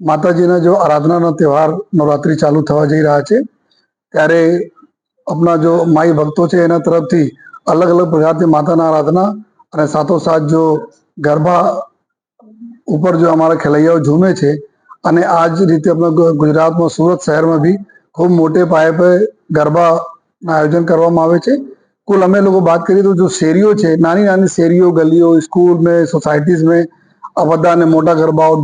માતાજીના જો આરાધનાનો તહેવાર નવરાત્રિ ચાલુ થવા જઈ રહ્યા છે, ત્યારે આપણા જો માઈ ભક્તો છે એના તરફથી અલગ અલગ પ્રકારની માતાના આરાધના અને સાથોસાથ જો ગરબા ઉપર જો અમારા ખેલૈયાઓ ઝૂમે છે અને આ જ રીતે આપણા ગુજરાતમાં સુરત શહેરમાં બી ખૂબ મોટે પાયે પર ગરબાના આયોજન કરવામાં આવે છે. કુલ અમે લોકો વાત કરીએ તો જો શેરીઓ છે નાની નાની શેરીઓ, ગલીઓ, સ્કૂલ મેં, સોસાયટીઝ મેં આ બધાને મોટા ગરબાઓ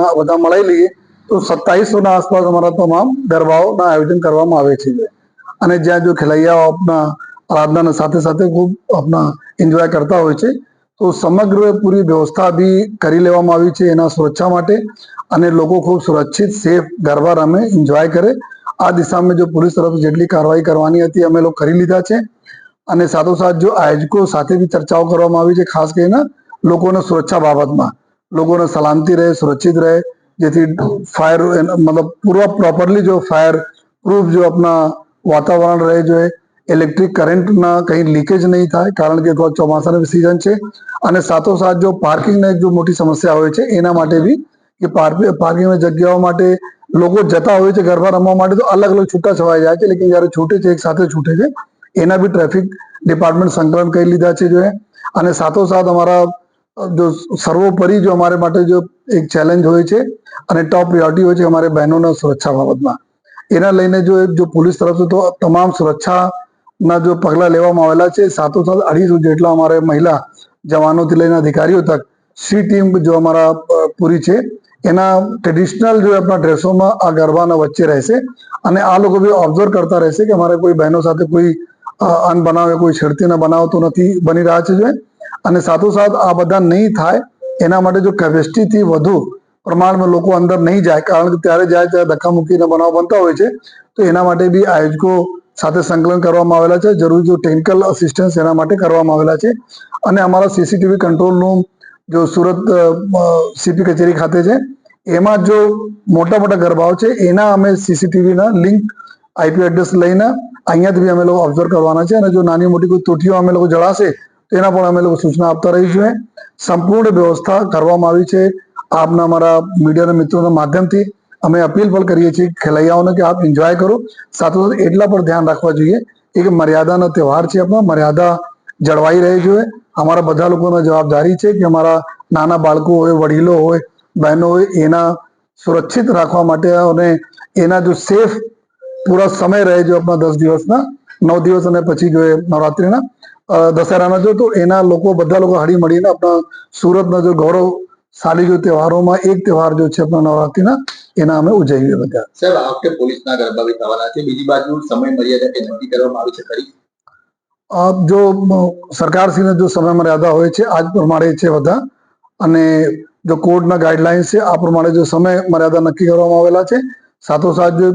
આ બધા મળાઈ લઈએ તો સત્તાવીસોના આસપાસ અમારા તમામ ગરબાઓના આયોજન કરવામાં આવે છે. અને જ્યાં જો ખેલૈયાઓ આપના આરાધનાના સાથે સાથે ખૂબ આપના એન્જોય કરતા હોય છે, તો સમગ્ર પૂરી વ્યવસ્થા બી કરી લેવામાં આવી છે એના સુરક્ષા માટે. અને લોકો ખૂબ સુરક્ષિત સેફ ગરબા રમે એન્જોય કરે. આ દિશામાં જો પોલીસ તરફ જેટલી કાર્યવાહી કરવાની હતી અમે લોકો કરી લીધા છે. અને સાથોસાથ જો આયોજકો સાથે બી ચર્ચાઓ કરવામાં આવી છે, ખાસ કરીને લોકોને સુરક્ષા બાબતમાં. લોકોને સલામતી રહે સુરક્ષિત રહે જેથી ફાયર મતલબ પૂરા પ્રોપરલી જો ફાયર પ્રૂફ જો આપના વાતાવરણ રહે જો ઇલેક્ટ્રિક કરંટના કંઈ લીકેજ નહીં થાય કારણ કે થોડા ચોમાસાની સિઝન છે અને સાથોસાથ જો પાર્કિંગની જો મોટી સમસ્યા હોય છે એના માટે બી કે પાર્કિંગની જગ્યાઓ માટે લોકો જતા હોય છે ગરબા રમવા માટે તો અલગ અલગ છૂટા છવાઈ જાય છે લેકિન જ્યારે છૂટે છે એક સાથે છૂટે છે એના બી ટ્રાફિક ડિપાર્ટમેન્ટ સંકલન કરી લીધા છે જો અને સાથોસાથ અમારા જો સર્વોપરી જો અમારે માટે જો એક ચેલેન્જ હોય છે અને ટોપ પ્રિયોરિટી હોય છે અમારે બહેનોના સુરક્ષા બાબતમાં. એના લઈને જો જો પોલીસ તરફથી તો તમામ સુરક્ષાના જો પગલાં લેવામાં આવેલા છે સાથોસાથ અઢીસો જેટલા અમારે મહિલા જવાનોથી લઈને અધિકારીઓ તક સી ટીમ જો અમારા પૂરી છે, એના ટ્રેડિશનલ જો આપણા ડ્રેસોમાં આ ગરબાના વચ્ચે રહેશે અને આ લોકો બી ઓબ્ઝર્વ કરતા રહેશે કે અમારે કોઈ બહેનો સાથે કોઈ અનબનાવે કોઈ છેડતીના બનાવતો નથી બની રહ્યા છે જો અને સાથોસાથ આ બધા નહીં થાય, એના માટે જો કેપેસિટીથી વધુ પ્રમાણમાં લોકો અંદર નહીં જાય, કારણ કે ત્યારે જાય ત્યારે ધક્કા મૂકીને બનાવ બનતા હોય છે, તો એના માટે બી આયોજકો સાથે સંકલન કરવામાં આવેલા છે. જરૂરી જો ટેકનિકલ અસિસ્ટન્સ એના માટે કરવામાં આવેલા છે. અને અમારા સીસીટીવી કંટ્રોલ રૂમ જો સુરત સીપી કચેરી ખાતે છે, એમાં જો મોટા મોટા ગરબાઓ છે, એના અમે સીસીટીવીના લિંક આઈપી એડ્રેસ લઈને અહીંયાથી બી અમે લોકો ઓબ્ઝર્વ કરવાના છે. અને જો નાની મોટી કોઈ તૂટીઓ અમે લોકો જણાશે તો એના પણ અમે લોકો સૂચના આપતા રહીશું સંપૂર્ણ વ્યવસ્થા કરવામાં આવી છે. આપના અમારા મીડિયાના મિત્રોના માધ્યમથી અમે અપીલ પણ કરીએ છીએ ખેલૈયાઓને કે આપ એન્જોય કરો. સાથોસાથ એટલા પણ ધ્યાન રાખવા જોઈએ એક મર્યાદાનો તહેવાર છે આપણા મર્યાદા જળવાઈ રહી જોઈએ. અમારા બધા લોકોની જવાબદારી છે કે અમારા નાના બાળકો હોય, વડીલો હોય, બહેનો હોય, એના સુરક્ષિત રાખવા માટે અને એના જો સેફ પૂરા સમય રહે જો આપણા દસ દિવસના, નવ દિવસ અને પછી જો એ નવરાત્રિના દશેરાના જો તો એના લોકો બધા લોકો હળી મળીને આપણા સુરતના જો ગૌરવશાળી જો તહેવારોમાં એક તહેવાર જો છે આપણા નવરાત્રીના એના અમે ઉજવીએ બધા. સાહેબ આ વખતે પોલીસના ગરબા બી થવાના છે. બીજી બાજુ સમય મર્યાદા કે નક્કી કરવામાં આવી છે ખરી? આપ જો સરકારશ્રીને જો સમય મર્યાદા હોય છે આ જ પ્રમાણે છે બધા અને જો કોર્ટના ગાઈડલાઇન્સ છે આ પ્રમાણે જો સમય મર્યાદા નક્કી કરવામાં આવેલા છે સાથોસાથ જો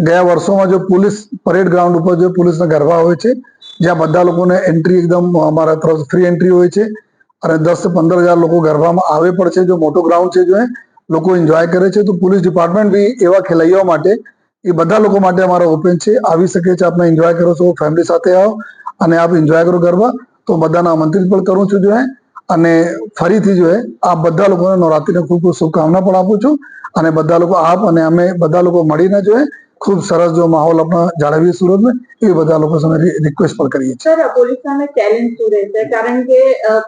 ગયા વર્ષોમાં જો પોલીસ પરેડ ગ્રાઉન્ડ ઉપર જો પોલીસના ગરબા હોય છે જ્યાં બધા લોકોને એન્ટ્રી એકદમ અમારા તરફ ફ્રી એન્ટ્રી હોય છે. અને દસ પંદર હજાર લોકો ગરબામાં આવે પણ છે, જો મોટો ગ્રાઉન્ડ છે, જો લોકો એન્જોય કરે છે, તો પોલીસ ડિપાર્ટમેન્ટ બી એવા ખેલૈયાઓ માટે, એ બધા લોકો માટે અમારા ઓપન છે. આવી શકે છે આપણે એન્જોય કરો છો ફેમિલી સાથે આવો અને આપ એન્જોય કરો ગરબા, તો બધાને આમંત્રિત પણ કરું છું, જો અને ફરીથી જો હે આ બધા લોકોને નવરાત્રિને ખૂબ ખૂબ શુભકામના પણ આપું છું. અને બધા લોકો આપ અને અમે બધા લોકો મળીને જો હે ખૂબ સરસ જો માહોલ આપણે જાળવીએ સુરતમાં એ બધા લોકો સામે રિક્વેસ્ટ પણ કરીએ સર પોલીસ સામે ચેલેન્જ શું રહેશે કારણ કે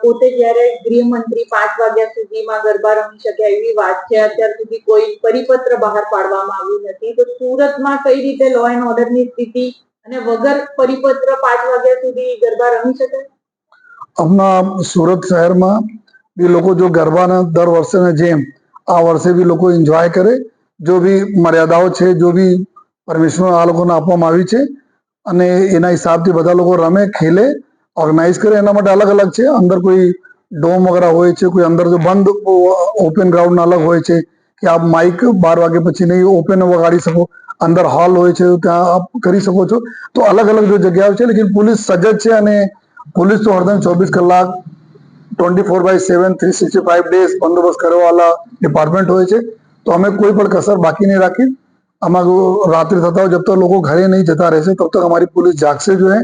પોતે જ્યારે ગૃહમંત્રી પાંચ વાગ્યા સુધીમાં ગરબા રમી શકે એવી વાત છે અત્યાર સુધી કોઈ પરિપત્ર બહાર પાડવામાં આવ્યું નથી તો સુરતમાં કઈ રીતે લો એન્ડ ઓર્ડરની સ્થિતિ અને વગર પરિપત્ર પાંચ વાગ્યા સુધી ગરબા રમી શકે? હમણાં સુરત શહેરમાં બી લોકો જો ગરબાના દર વર્ષે જેમ આ વર્ષે બી લોકો એન્જોય કરે જો બી મર્યાદાઓ છે જો બી પરમિશન આ લોકોને આપવામાં આવી છે અને એના હિસાબથી બધા લોકો રમે, ખેલે ઓર્ગેનાઇઝ કરે. એના માટે અલગ અલગ છે. અંદર કોઈ ડોમ વગેરે હોય છે, કોઈ અંદર જો બંધ ઓપન ગ્રાઉન્ડ અલગ હોય છે કે આપ માઇક બાર વાગે પછી નહીં ઓપન વગાડી શકો, અંદર હોલ હોય છે, ત્યાં આપ કરી શકો છો. તો અલગ અલગ જો જગ્યાઓ છે, લેકિન પોલીસ સજ્જ છે અને પોલીસ તો હરદમ ચોવીસ કલાક twenty four by seven three sixty five days બંદોબસ્ત કરવાવાળા ડિપાર્ટમેન્ટ હોય છે. તો અમે કોઈ પણ કસર બાકી નહીં રાખી. આમાં રાત્રિ થતા હોય, જબ તક લોકો ઘરે નહીં જતા રહેશે, તબ તક અમારી પોલીસ જાગશે જોઈએ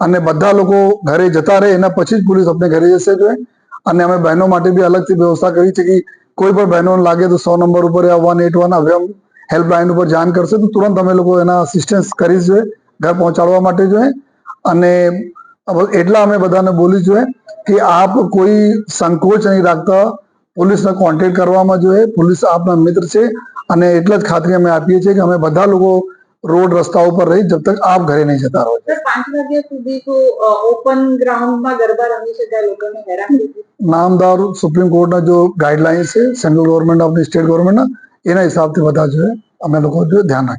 અને બધા લોકો ઘરે જતા રહે, એના પછી જ પોલીસ આપણે ઘરે જશે જોઈએ અને અમે બહેનો માટે બી અલગથી વ્યવસ્થા કરી છે કે કોઈ પણ બહેનો લાગે તો સો નંબર ઉપર યા વન એટ વન હવે હેલ્પલાઇન ઉપર જાણ કરશે, તો તુરંત અમે લોકો એના અસિસ્ટન્સ કરી જોઈએ ઘર પહોંચાડવા માટે જોઈએ અને એટલા અમે બધાને બોલી જોઈએ કે આપ કોઈ સંકોચ નહીં રાખતા, પોલીસને કોન્ટેક્ટ કરવામાં જોઈએ પોલીસ આપના મિત્ર છે. અને એટલે જ ખાતરી અમે આપીએ છીએ કે અમે બધા લોકો રોડ રસ્તા ઉપર રહી જબ તક આપ ઘરે નહીં જતા રહો. પાંચ વાગ્યા સુધી તો ઓપન ગ્રાઉન્ડમાં ગરબા રમી શકાય લોકોને હેરાન નામદાર સુપ્રીમ કોર્ટના જો ગાઈડલાઇન્સ છે સેન્ટ્રલ ગવર્મેન્ટ ઓફ સ્ટેટ ગવર્મેન્ટના એના હિસાબથી બધા જોઈએ અમે લોકો જો ધ્યાન રાખીએ.